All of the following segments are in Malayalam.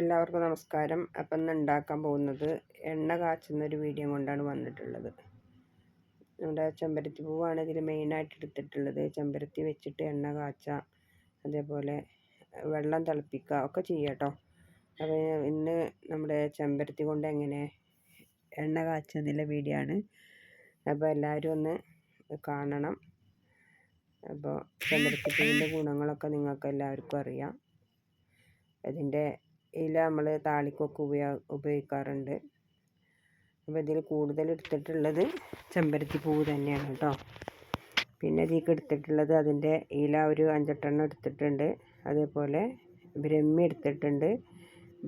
എല്ലാവർക്കും നമസ്കാരം. അപ്പം ഇന്ന് ഉണ്ടാക്കാൻ പോകുന്നത് എണ്ണ കാച്ചുന്ന ഒരു വീഡിയോ കൊണ്ടാണ് വന്നിട്ടുള്ളത്. നമ്മുടെ ചെമ്പരത്തി പൂവാണ് ഇതിൽ മെയിനായിട്ട് എടുത്തിട്ടുള്ളത്. ചെമ്പരത്തി വെച്ചിട്ട് എണ്ണ കാച്ചാം അതേപോലെ വെള്ളം തിളപ്പിക്കുക ഒക്കെ ചെയ്യാം കേട്ടോ. അപ്പോൾ ഇന്ന് നമ്മുടെ ചെമ്പരത്തി കൊണ്ട് എങ്ങനെ എണ്ണ കാച്ചുന്നതിലെ വീഡിയോ ആണ്. അപ്പോൾ എല്ലാവരും ഒന്ന് കാണണം. അപ്പോൾ ചെമ്പരത്തി പൂവിന്റെ ഗുണങ്ങളൊക്കെ നിങ്ങൾക്ക് എല്ലാവർക്കും അറിയാം. അതിന്റെ ഇല നമ്മൾ താളിക്കൊക്കെ ഉപയോഗ ഉപയോഗിക്കാറുണ്ട്. അപ്പോൾ ഇതിൽ കൂടുതൽ എടുത്തിട്ടുള്ളത് ചെമ്പരത്തി പൂവ് തന്നെയാണ് കേട്ടോ. പിന്നെ ഇതിൽ എടുത്തിട്ടുള്ളത് അതിന്റെ ഇല ഒരു അഞ്ചെട്ടെണ്ണം എടുത്തിട്ടുണ്ട്. അതേപോലെ ബ്രഹ്മി എടുത്തിട്ടുണ്ട്.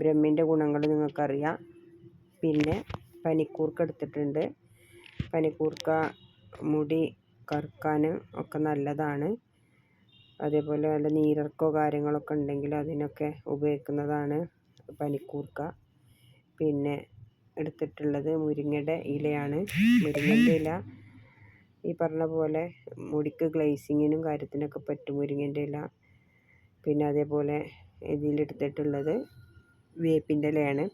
ബ്രഹ്മിന്റെ ഗുണങ്ങൾ നിങ്ങൾക്കറിയാം. പിന്നെ പനിക്കൂർക്ക എടുത്തിട്ടുണ്ട്. പനിക്കൂർക്ക മുടി കറുക്കാനും ഒക്കെ നല്ലതാണ്. അതേപോലെ വല്ല നീരിറക്കോ കാര്യങ്ങളൊക്കെ ഉണ്ടെങ്കിൽ അതിനൊക്കെ ഉപയോഗിക്കുന്നതാണ് പനിക്കൂർക്ക. പിന്നെ എടുത്തിട്ടുള്ളത് മുരിങ്ങയുടെ ഇലയാണ്. മുരിങ്ങന്റെ ഇല. ഈ പറഞ്ഞ പോലെ മുടിക്ക് ഗ്ലേസിങ്ങിനും കാര്യത്തിനൊക്കെ പറ്റും മുരിങ്ങന്റെ ഇല. പിന്നെ അതേപോലെ ഇതിലെടുത്തിട്ടുള്ളത് വേപ്പിന്റെ ഇലയാണ്.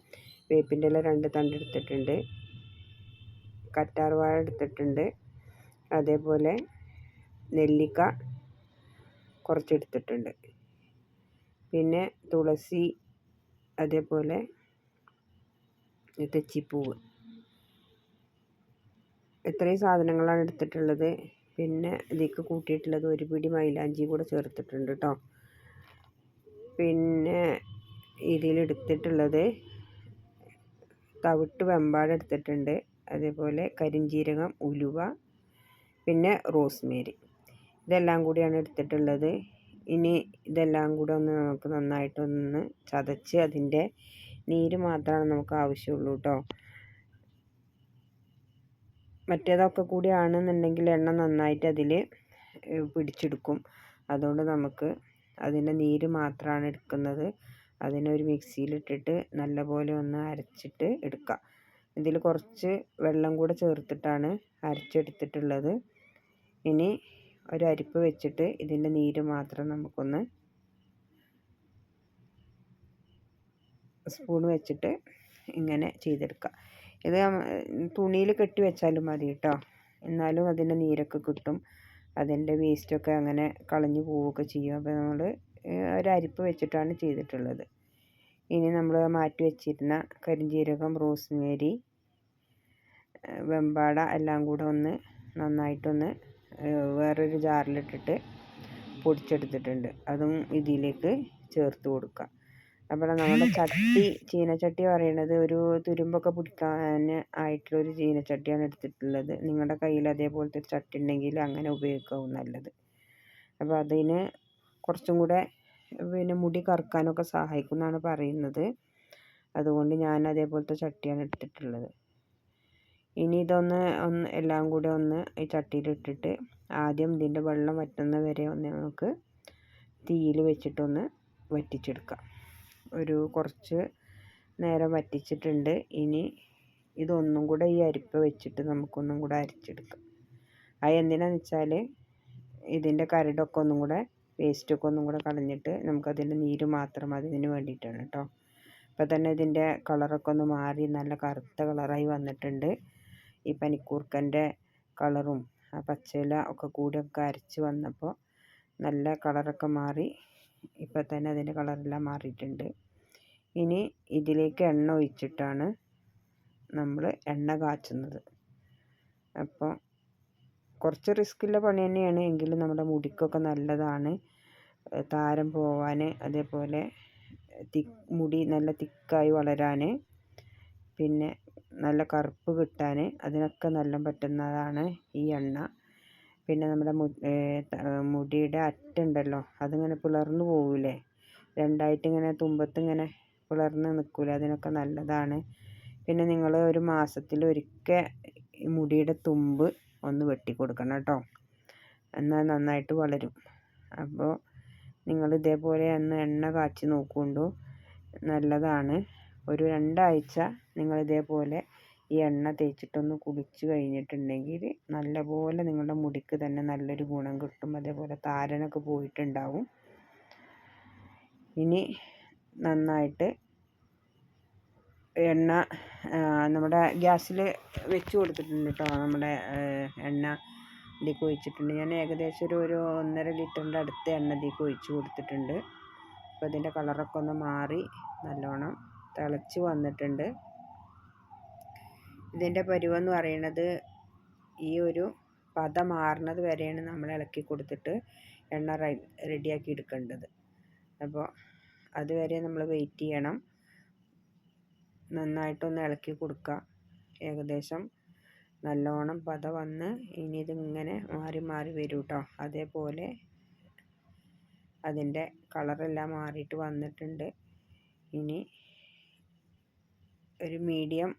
വേപ്പിന്റെ ഇല രണ്ട് തണ്ട് എടുത്തിട്ടുണ്ട്. കറ്റാർവാഴ എടുത്തിട്ടുണ്ട്. അതേപോലെ നെല്ലിക്ക കുറച്ചെടുത്തിട്ടുണ്ട്. പിന്നെ തുളസി അതേപോലെ തെച്ചിപ്പൂവ്. ഇത്രയും സാധനങ്ങളാണ് എടുത്തിട്ടുള്ളത്. പിന്നെ ഇതിലേക്ക് കൂട്ടിയിട്ടുള്ളത് ഒരു പിടി മൈലാഞ്ചി കൂടെ ചേർത്തിട്ടുണ്ട് കേട്ടോ പിന്നെ ഇതിലെടുത്തിട്ടുള്ളത് തവിട്ട് വെമ്പാട് എടുത്തിട്ടുണ്ട്. അതേപോലെ കരിഞ്ജീരകം ഉലുവ പിന്നെ റോസ്മേരി. ഇതെല്ലാം കൂടിയാണ് എടുത്തിട്ടുള്ളത്. ഇനി ഇതെല്ലാം കൂടെ ഒന്ന് നമുക്ക് നന്നായിട്ടൊന്ന് ചതച്ച് അതിന്റെ നീര് മാത്രമാണ് നമുക്ക് ആവശ്യമുള്ളൂ കേട്ടോ മറ്റേതൊക്കെ കൂടി ആണെന്നുണ്ടെങ്കിൽ എണ്ണ നന്നായിട്ട് അതിൽ പിടിച്ചെടുക്കും. അതുകൊണ്ട് നമുക്ക് അതിന്റെ നീര് മാത്രമാണ് എടുക്കുന്നത്. അതിനൊരു മിക്സിയിലിട്ടിട്ട് നല്ലപോലെ ഒന്ന് അരച്ചിട്ട് എടുക്കാം. ഇതിൽ കുറച്ച് വെള്ളം കൂടെ ചേർത്തിട്ടാണ് അരച്ചെടുത്തിട്ടുള്ളത്. ഇനി ഒരു അരിപ്പ് വെച്ചിട്ട് ഇതിന്റെ നീര് മാത്രം നമുക്കൊന്ന് സ്പൂൺ വെച്ചിട്ട് ഇങ്ങനെ ചെയ്തെടുക്കുക ഇത് തുണിയിൽ കെട്ടി വെച്ചാലും മതി കേട്ടോ എന്നാലും അതിന്റെ നീരൊക്കെ കിട്ടും. അതിന്റെ വേസ്റ്റൊക്കെ അങ്ങനെ കളഞ്ഞു പോവുകയൊക്കെ ചെയ്യും. അപ്പോൾ നമ്മൾ ഒരരിപ്പ് വെച്ചിട്ടാണ് ചെയ്തിട്ടുള്ളത്. ഇനി നമ്മൾ മാറ്റി വെച്ചിരുന്ന കരിഞ്ജീരകം റോസ്മേരി വെമ്പാട എല്ലാം കൂടെ ഒന്ന് നന്നായിട്ടൊന്ന് വേറൊരു ജാറിലിട്ടിട്ട് പൊടിച്ചെടുത്തിട്ടുണ്ട്. അതും ഇതിലേക്ക് ചേർത്ത് കൊടുക്കുക. അപ്പോൾ നമ്മുടെ ചട്ടി ചീനച്ചട്ടി പറയുന്നത് ഒരു തുരുമ്പൊക്കെ പിടിക്കാൻ ആയിട്ടുള്ളൊരു ചീനച്ചട്ടിയാണ് എടുത്തിട്ടുള്ളത്. നിങ്ങളുടെ കയ്യിൽ അതേപോലത്തെ ഒരു ചട്ടി ഉണ്ടെങ്കിൽ അങ്ങനെ ഉപയോഗിക്കാവും നല്ലത്. അപ്പോൾ അതിന് കുറച്ചും കൂടെ പിന്നെ മുടി കറുക്കാനൊക്കെ സഹായിക്കും എന്നാണ് പറയുന്നത്. അതുകൊണ്ട് ഞാൻ അതേപോലത്തെ ചട്ടിയാണ് എടുത്തിട്ടുള്ളത്. ഇനി ഇതൊന്ന് ഒന്ന് എല്ലാം കൂടെ ഒന്ന് ഈ ചട്ടിയിലിട്ടിട്ട് ആദ്യം ഇതിന്റെ വെള്ളം വറ്റുന്ന വരെ ഒന്ന് നമുക്ക് തീയിൽ വെച്ചിട്ടൊന്ന് വറ്റിച്ചെടുക്കാം. ഒരു കുറച്ച് നേരം വറ്റിച്ചിട്ടുണ്ട്. ഇനി ഇതൊന്നും കൂടെ ഈ അരിപ്പ് വെച്ചിട്ട് നമുക്കൊന്നും കൂടെ അരച്ചെടുക്കാം. അത് എന്തിനാന്ന് വെച്ചാൽ ഇതിന്റെ കരടൊക്കെ ഒന്നും കൂടെ വേസ്റ്റൊക്കെ ഒന്നും കൂടെ കളഞ്ഞിട്ട് നമുക്കതിന്റെ നീര് മാത്രം അതിന് വേണ്ടിയിട്ടാണ് കേട്ടോ അപ്പോൾ തന്നെ ഇതിന്റെ കളറൊക്കെ ഒന്ന് മാറി നല്ല കറുത്ത കളറായി വന്നിട്ടുണ്ട്. ഈ പനിക്കൂർക്കന്റെ കളറും ആ പച്ചില ഒക്കെ കൂടി ഒക്കെ അരച്ച് വന്നപ്പോൾ നല്ല കളറൊക്കെ മാറി. ഇപ്പം തന്നെ അതിന്റെ കളറെല്ലാം മാറിയിട്ടുണ്ട്. ഇനി ഇതിലേക്ക് എണ്ണ ഒഴിച്ചിട്ടാണ് നമ്മൾ എണ്ണ കാച്ചുന്നത്. അപ്പോൾ കുറച്ച് റിസ്ക്കുള്ള പണി തന്നെയാണ്. എങ്കിലും നമ്മുടെ മുടിക്കൊക്കെ നല്ലതാണ്. താരം പോവാൻ അതേപോലെ തി മുടി നല്ല തിക്കായി വളരാൻ പിന്നെ നല്ല കറുപ്പ് കിട്ടാൻ അതിനൊക്കെ നല്ല പറ്റുന്നതാണ് ഈ എണ്ണ. പിന്നെ നമ്മുടെ മുടിയുടെ അറ്റുണ്ടല്ലോ അതിങ്ങനെ പിളർന്നു പോവില്ലേ രണ്ടായിട്ടിങ്ങനെ തുമ്പത്തിങ്ങനെ പിളർന്ന് നിൽക്കില്ല അതിനൊക്കെ നല്ലതാണ്. പിന്നെ നിങ്ങൾ ഒരു മാസത്തിൽ ഒരിക്കൽ മുടിയുടെ തുമ്പ് ഒന്ന് വെട്ടി കൊടുക്കണം കേട്ടോ. എന്നാൽ നന്നായിട്ട് വളരും. അപ്പോൾ നിങ്ങൾ ഇതേപോലെ ഒന്ന് എണ്ണ കാച്ചി നോക്കുകൊണ്ടു നല്ലതാണ്. ഒരു രണ്ടാഴ്ച നിങ്ങൾ ഇതേപോലെ ഈ എണ്ണ തേച്ചിട്ടൊന്ന് കുളിച്ച് കഴിഞ്ഞിട്ടുണ്ടെങ്കിൽ നല്ലപോലെ നിങ്ങളുടെ മുടിക്ക് തന്നെ നല്ലൊരു ഗുണം കിട്ടും. അതേപോലെ താരനൊക്കെ പോയിട്ടുണ്ടാവും. ഇനി നന്നായിട്ട് എണ്ണ നമ്മുടെ ഗ്യാസിൽ വെച്ച് കൊടുത്തിട്ടുണ്ട് കേട്ടോ. നമ്മുടെ എണ്ണ ഇതിലേക്ക് ഒഴിച്ചിട്ടുണ്ട്. ഞാൻ ഏകദേശം ഒരു ഒരു ഒന്നര ലിറ്ററിന്റെ അടുത്ത് എണ്ണ ഇതിലേക്ക് ഒഴിച്ച് കൊടുത്തിട്ടുണ്ട്. അപ്പോൾ ഇതിന്റെ കളറൊക്കെ ഒന്ന് മാറി നല്ലോണം തിളച്ച് വന്നിട്ടുണ്ട്. ഇതിന്റെ പരുവെന്ന് പറയുന്നത് ഈ ഒരു പത മാറുന്നത് വരെയാണ് നമ്മൾ ഇളക്കി കൊടുത്തിട്ട് എണ്ണ റെഡിയാക്കി എടുക്കേണ്ടത്. അപ്പോൾ അതുവരെ നമ്മൾ വെയിറ്റ് ചെയ്യണം. നന്നായിട്ടൊന്ന് ഇളക്കി കൊടുക്കുക. ഏകദേശം നല്ലോണം പത വന്ന് ഇനി ഇതിങ്ങനെ മാറി മാറി വരും കേട്ടോ അതേപോലെ അതിന്റെ കളറെല്ലാം മാറിയിട്ട് വന്നിട്ടുണ്ട്. ഇനി ഒരു മീഡിയം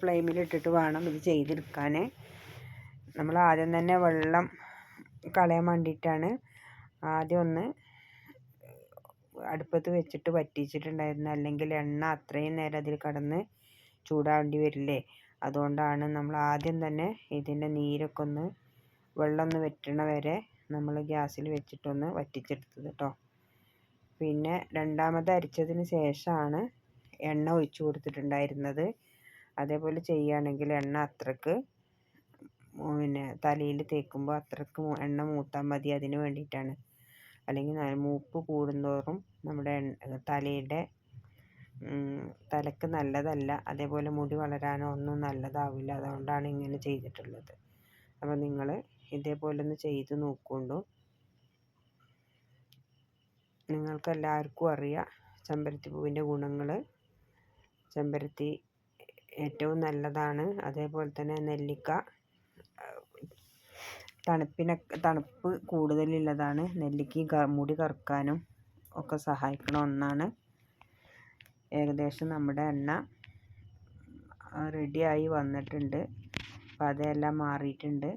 ഫ്ലെയിമിലിട്ടിട്ട് വേണം ഇത് ചെയ്തെടുക്കാൻ. നമ്മൾ ആദ്യം തന്നെ വെള്ളം കളയാൻ വേണ്ടിയിട്ടാണ് ആദ്യം ഒന്ന് അടുപ്പത്ത് വെച്ചിട്ട് വറ്റിച്ചിട്ടുണ്ടായിരുന്നു. അല്ലെങ്കിൽ എണ്ണ അത്രയും നേരം അതിൽ കടന്ന് ചൂടാവേണ്ടി വരില്ലേ? അതുകൊണ്ടാണ് നമ്മൾ ആദ്യം തന്നെ ഇതിന്റെ നീരൊക്കെ ഒന്ന് വെള്ളം ഒന്ന് വറ്റണ വരെ നമ്മൾ ഗ്യാസിൽ വെച്ചിട്ടൊന്ന് വറ്റിച്ചെടുത്തത് കേട്ടോ പിന്നെ രണ്ടാമത് അരിച്ചതിന് ശേഷമാണ് എണ്ണ ഒഴിച്ച് കൊടുത്തിട്ടുണ്ടായിരുന്നത്. അതേപോലെ ചെയ്യുകയാണെങ്കിൽ എണ്ണ അത്രയ്ക്ക് പിന്നെ തലയിൽ തേക്കുമ്പോൾ അത്രയ്ക്ക് എണ്ണ മൂത്താൽ മതി അതിന് വേണ്ടിയിട്ടാണ്. അല്ലെങ്കിൽ മൂപ്പ് കൂടുന്തോറും നമ്മുടെ തലയുടെ തലക്ക് നല്ലതല്ല അതേപോലെ മുടി വളരാനോ ഒന്നും നല്ലതാവില്ല. അതുകൊണ്ടാണ് ഇങ്ങനെ ചെയ്തിട്ടുള്ളത്. അപ്പോൾ നിങ്ങൾ ഇതേപോലെ ഒന്ന് ചെയ്ത് നോക്കുകൊണ്ടു. നിങ്ങൾക്കെല്ലാവർക്കും അറിയാം ചെമ്പരത്തി പൂവിന്റെ ഗുണങ്ങൾ. ചെമ്പരത്തി ഏറ്റവും നല്ലതാണ്. അതേപോലെ തന്നെ നെല്ലിക്ക തണുപ്പിനെ തണുപ്പ് കൂടുതലുള്ളതാണ്. നെല്ലിക്ക മുടി കറുക്കാനും ഒക്കെ സഹായിക്കണ ഒന്നാണ്. ഏകദേശം നമ്മുടെ എണ്ണ റെഡിയായി വന്നിട്ടുണ്ട്. അപ്പം അതെല്ലാം മാറിയിട്ടുണ്ട്.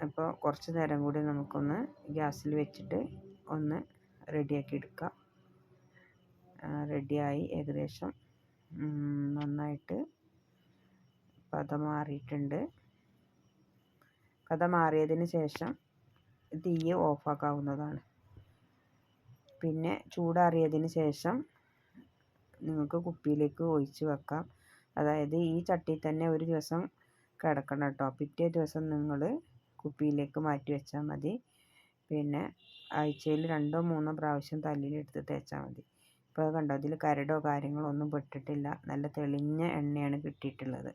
അപ്പോൾ കുറച്ച് നേരം കൂടി നമുക്കൊന്ന് ഗ്യാസിൽ വെച്ചിട്ട് ഒന്ന് റെഡിയാക്കി എടുക്കാം. റെഡിയായി ഏകദേശം. നന്നായിട്ട് കഥ മാറിയിട്ടുണ്ട്. കഥ മാറിയതിന് ശേഷം തീ ഓഫാക്കാവുന്നതാണ്. പിന്നെ ചൂടാറിയതിന് ശേഷം നിങ്ങൾക്ക് കുപ്പിയിലേക്ക് ഒഴിച്ച് വെക്കാം. അതായത് ഈ ചട്ടിയിൽ തന്നെ ഒരു ദിവസം കിടക്കണം കേട്ടോ. പിറ്റേ ദിവസം നിങ്ങൾ കുപ്പിയിലേക്ക് മാറ്റി വെച്ചാൽ മതി. പിന്നെ ആഴ്ചയിൽ രണ്ടോ മൂന്നോ പ്രാവശ്യം തല്ലിലെടുത്ത് തേച്ചാൽ മതി. ഇപ്പോൾ കണ്ടോ അതിൽ കരടോ കാര്യങ്ങളോ ഒന്നും പെട്ടിട്ടില്ല. നല്ല തെളിഞ്ഞ എണ്ണയാണ് കിട്ടിയിട്ടുള്ളത്.